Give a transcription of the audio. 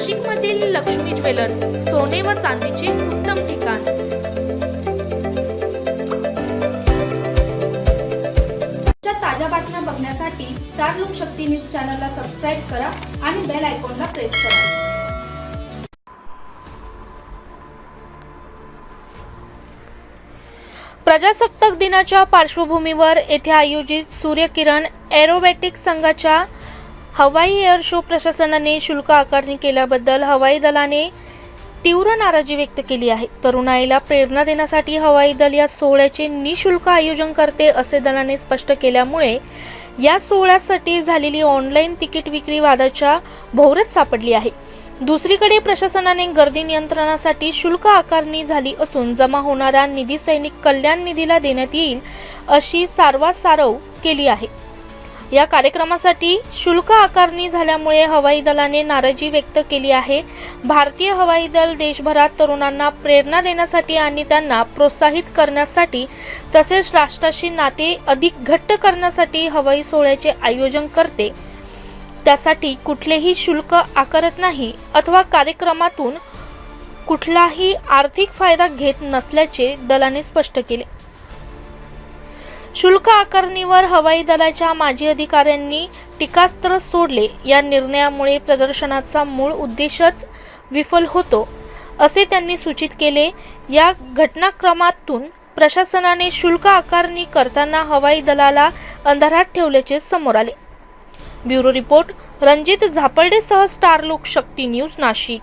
नाशिकमधील लक्ष्मी ज्वेलर्स सोने व चांदीचे उत्तम ठिकाण. ताज्या बातम्या बघण्यासाठी स्टार लोकशक्ती न्यूज चॅनलला सबस्क्राईब करा आणि बेल आयकॉनला प्रेस करा. प्रजासत्ताक दिनाच्या पार्श्वभूमीवर येथे आयोजित सूर्यकिरण एरोबॅटिक संघाच्या हवाई एअर शो प्रशासनाने शुल्क आकारणी केल्याबद्दल हवाई दलाने तीव्र नाराजी व्यक्त केली आहे. तरुणाईला प्रेरणा देण्यासाठी हवाई दल या सोहळ्याचे निशुल्क आयोजन करते असे दलाने स्पष्ट केल्यामुळे या सोहळ्यासाठी झालेली ऑनलाईन तिकीट विक्री वादाच्या भोवरत सापडली आहे. दुसरीकडे प्रशासनाने गर्दी नियंत्रणासाठी शुल्क आकारणी झाली असून जमा होणारा निधी सैनिक कल्याण निधीला देण्यात येईल अशी सारवासारव केली आहे. या कार्यक्रमासाठी शुल्क आकारणी झाल्यामुळे हवाई दलाने नाराजी व्यक्त केली आहे. भारतीय हवाई दल देशभरात तरुणांना प्रेरणा देण्यासाठी आणि त्यांना प्रोत्साहित करण्यासाठी तसेच राष्ट्राशी नाते अधिक घट्ट करण्यासाठी हवाई सोहळ्याचे आयोजन करते. त्यासाठी कुठलेही शुल्क आकारत नाही अथवा कार्यक्रमातून कुठलाही आर्थिक फायदा घेत नसल्याचे दलाने स्पष्ट केले. शुल्क आकारणीवर हवाई दलाच्या माजी अधिकाऱ्यांनी टीकास्त्र सोडले. या निर्णयामुळे प्रदर्शनाचा मूळ उद्देशच विफल होतो असे त्यांनी सूचित केले. या घटनाक्रमातून प्रशासनाने शुल्क आकारणी करताना हवाई दलाला अंधारात ठेवल्याचे समोर आले. ब्युरो रिपोर्ट रणजित झापर्डेसह स्टार लोकशक्ती न्यूज नाशिक.